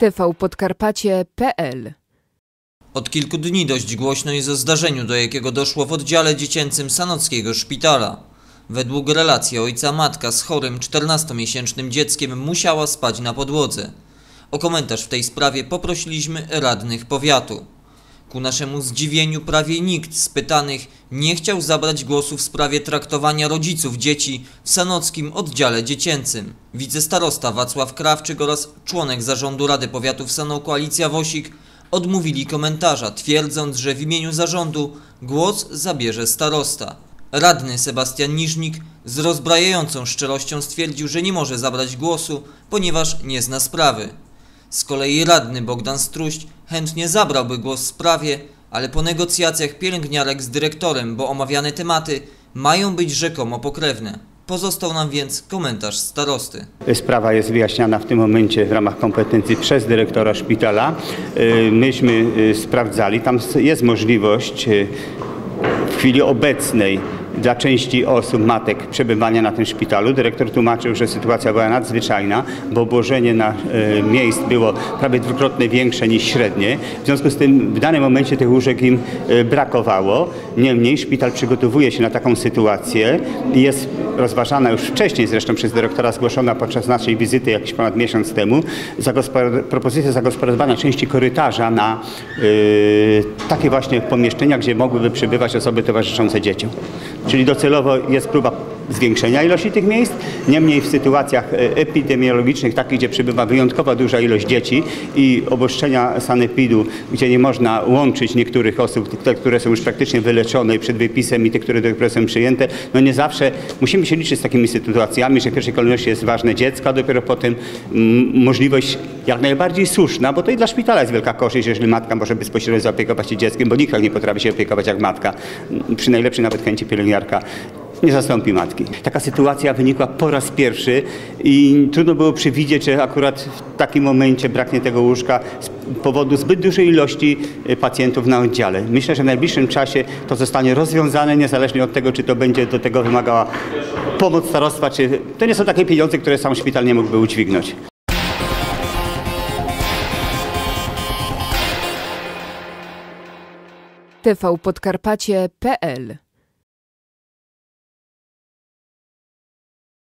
tvpodkarpacie.pl Od kilku dni dość głośno jest o zdarzeniu, do jakiego doszło w oddziale dziecięcym Sanockiego Szpitala. Według relacji ojca matka z chorym 14-miesięcznym dzieckiem musiała spać na podłodze. O komentarz w tej sprawie poprosiliśmy radnych powiatu. Ku naszemu zdziwieniu prawie nikt z pytanych nie chciał zabrać głosu w sprawie traktowania rodziców dzieci w sanockim oddziale dziecięcym. Wicestarosta Wacław Krawczyk oraz członek zarządu Rady Powiatu w Sano Koalicja Wosik odmówili komentarza, twierdząc, że w imieniu zarządu głos zabierze starosta. Radny Sebastian Niżnik z rozbrajającą szczerością stwierdził, że nie może zabrać głosu, ponieważ nie zna sprawy. Z kolei radny Bogdan Struść chętnie zabrałby głos w sprawie, ale po negocjacjach pielęgniarek z dyrektorem, bo omawiane tematy mają być rzekomo pokrewne. Pozostał nam więc komentarz starosty. Sprawa jest wyjaśniana w tym momencie w ramach kompetencji przez dyrektora szpitala. Y, Myśmy y, sprawdzali, tam jest możliwość y, w chwili obecnej dla części osób, matek, przebywania na tym szpitalu. Dyrektor tłumaczył, że sytuacja była nadzwyczajna, bo obłożenie na e, miejsc było prawie dwukrotnie większe niż średnie. W związku z tym w danym momencie tych łóżek im e, brakowało. Niemniej szpital przygotowuje się na taką sytuację jest rozważana już wcześniej zresztą przez dyrektora zgłoszona podczas naszej wizyty jakiś ponad miesiąc temu propozycja zagospodarowania części korytarza na e, takie właśnie pomieszczenia, gdzie mogłyby przebywać osoby towarzyszące dzieciom. Czyli docelowo jest próba zwiększenia ilości tych miejsc. Niemniej w sytuacjach e, epidemiologicznych, takich, gdzie przybywa wyjątkowo duża ilość dzieci i obostrzenia sanepidu, gdzie nie można łączyć niektórych osób, te, które są już praktycznie wyleczone przed wypisem i te, które dopiero są przyjęte, no nie zawsze musimy się liczyć z takimi sytuacjami, że w pierwszej kolejności jest ważne dziecko, a dopiero potem możliwość jak najbardziej słuszna, bo to i dla szpitala jest wielka korzyść, jeżeli matka może bezpośrednio zaopiekować się dzieckiem, bo nikt tak nie potrafi się opiekować jak matka. Przy najlepszej nawet chęci pielęgniarka nie zastąpi matki. Taka sytuacja wynikła po raz pierwszy i trudno było przewidzieć, że akurat w takim momencie braknie tego łóżka z powodu zbyt dużej ilości y, pacjentów na oddziale. Myślę, że w najbliższym czasie to zostanie rozwiązane, niezależnie od tego, czy to będzie do tego wymagała pomoc starostwa, czy to nie są takie pieniądze, które sam szpital nie mógłby udźwignąć. tvpodkarpacie.pl